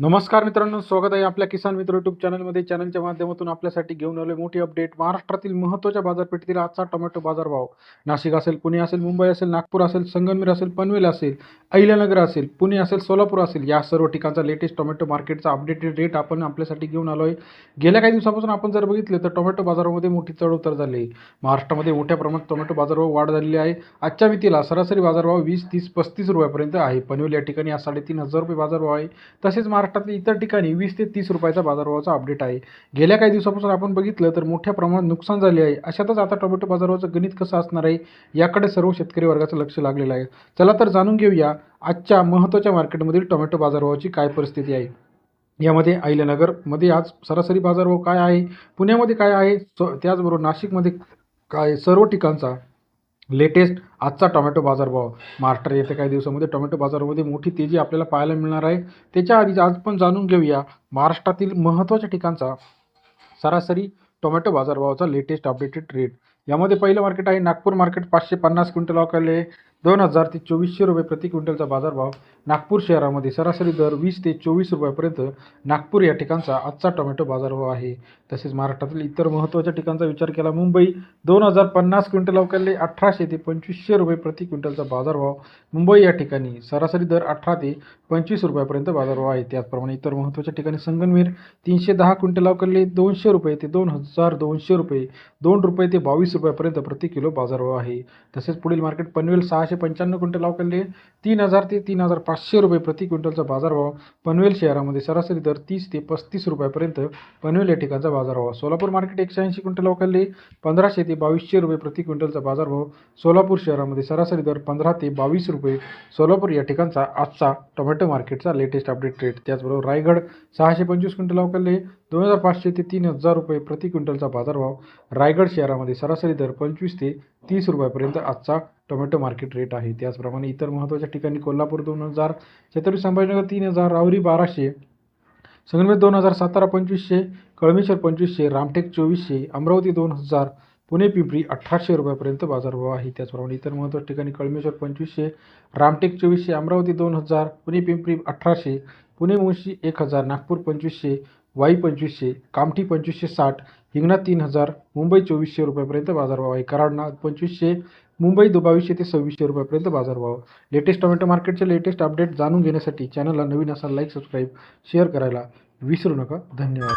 नमस्कार मित्रांनो स्वागत आहे आपल्या किसान मित्र युट्यूब चॅनलमध्ये चॅनलच्या माध्यमातून आपल्यासाठी घेऊन आलोय मोठी अपडेट महाराष्ट्रातील महत्त्वाच्या बाजारपेठेतील आजचा टोमॅटो बाजारभाव नाशिक असेल पुणे असेल मुंबई असेल नागपूर असेल संगमनेर असेल पनवेल असेल अहिल्यानगर असेल पुणे असेल सोलापूर असेल या सर्व ठिकाणचा लेटेस्ट टोमॅटो मार्केटचा अपडेटेड रेट आपण आपल्यासाठी घेऊन आलो आहे गेल्या काही दिवसापासून आपण जर बघितलं तर टोमॅटो बाजारामध्ये मोठी चढउतार झाली. आहे महाराष्ट्रामध्ये मोठ्या प्रमाणात टोमॅटो बाजारभाव वाढ झालेली आहे. आजच्या मितीला सरासरी बाजारभाव वीस तीस पस्तीस रुपयापर्यंत आहे. पनवेल या ठिकाणी आज साडेतीन हजार रुपये बाजारभाव आहे. तसेच महाराष्ट्र महाराष्ट्रातील इतर ठिकाणी वीस ते तीस रुपयाचा बाजारभावाचा अपडेट आहे. गेल्या काही दिवसापासून आपण बघितलं तर मोठ्या प्रमाणात नुकसान झाले आहे. अशातच आता टोमॅटो बाजारभावाचं गणित कसं असणार आहे याकडे सर्व शेतकरी वर्गाचं लक्ष लागलेलं आहे. चला तर जाणून घेऊया आजच्या महत्त्वाच्या मार्केटमधील टोमॅटो बाजारभावाची काय परिस्थिती आहे. यामध्ये अहिल्यानगरमध्ये आज सरासरी बाजारभाव काय आहे पुण्यामध्ये काय आहे स- त्याचबरोबर नाशिकमध्ये काय सर्व ठिकाणचा लेटेस्ट आजचा टोमॅटो बाजारभाव महाराष्ट्र येत्या काही दिवसामध्ये टोमॅटो बाजारामध्ये मोठी तेजी आपल्याला पाहायला मिळणार आहे. त्याच्या आधी आज पण जाणून घेऊया महाराष्ट्रातील महत्त्वाच्या ठिकाणचा सरासरी टोमॅटो बाजारभावाचा लेटेस्ट अपडेटेड रेट यामध्ये पहिलं मार्केट आहे नागपूर मार्केट पाचशे पन्नास क्विंटल अवकाले दोन हजार ते चोवीसशे रुपये प्रति क्विंटलचा बाजारभाव नागपूर शहरामध्ये सरासरी दर वीस ते चोवीस रुपयापर्यंत नागपूर या ठिकाणचा आजचा टोमॅटो बाजारभाव आहे. तसेच महाराष्ट्रातील इतर महत्त्वाच्या ठिकाणचा विचार केला मुंबई दोन हजार पन्नास क्विंटल अवकाले अठराशे ते पंचवीसशे रुपये प्रति क्विंटलचा बाजारभाव. मुंबई या ठिकाणी सरासरी दर अठरा ते पंचवीस रुपयापर्यंत बाजारभाव आहे. त्याचप्रमाणे इतर महत्त्वाच्या ठिकाणी संगनवीर तीनशे दहा क्विंटल अवकाले दोनशे रुपये ते दोन हजार दोनशे रुपये दोन रुपये ते बावीस रुपयापर्यंत प्रति किलो बाजारभाव आहे. तसेच पुढील मार्केट पनवेल सहाशे पंच्याण्णव क्विंटल अवकाले तीन हजार ते तीन हजार पाचशे रुपये प्रति क्विंटलचा बाजारभाव. पनवेल शहरामध्ये सरासरी दर तीस ते पस्तीस रुपयापर्यंत पनवेल या ठिकाणचा बाजारभाव. सोलापूर मार्केट एकशे ऐंशी क्विंटल अवकाले पंधराशे ते बावीसशे रुपये प्रति क्विंटलचा बाजारभाव. सोलापूर शहरामध्ये सरासरी दर पंधरा ते बावीस रुपये. सोलापूर या ठिकाणचा आजचा टोमॅटो मार्केटचा लेटेस्ट अपडेट रेट त्याचबरोबर रायगड सहाशे पंचवीस क्विंटल अवकाले दोन हजार पाचशे ते तीन हजार रुपये प्रति क्विंटलचा बाजारभाव. रायगड शहरामध्ये सरासरी दर पंचवीस ते तीस रुपयापर्यंत आजचा टोमॅटो मार्केट रेट आहे. त्याचप्रमाणे इतर महत्त्वाच्या ठिकाणी कोल्हापूर दोन हजार छत्रपती संभाजीनगर तीन हजार रावरी बाराशे संगमेर दोन हजार सातारा पंचवीसशे कळमेश्वर पंचवीसशे रामटेक चोवीसशे अमरावती दोन हजार पुणे पिंपरी अठराशे रुपयापर्यंत बाजारभाव आहे. त्याचप्रमाणे इतर महत्त्वाच्या ठिकाणी कळमेश्वर पंचवीसशे रामटेक चोवीसशे अमरावती दोन हजार पुणे पिंपरी अठराशे पुणे मुंशी एक हजार नागपूर पंचवीसशे वाई पंचवीसशे कामठी पंचवीसशे साठ हिंगणा तीन हजार मुंबई चोवीसशे रुपयापर्यंत बाजारभाव आहे. कराडना पंचवीसशे मुंबई दो बावीसशे ते सव्वीसशे रुपयापर्यंत बाजारभाव. लेटेस्ट टोमॅटो मार्केटचे लेटेस्ट अपडेट जाणून घेण्यासाठी चॅनलला नवीन असाल लाईक सबस्क्राईब शेअर करायला विसरू नका. धन्यवाद.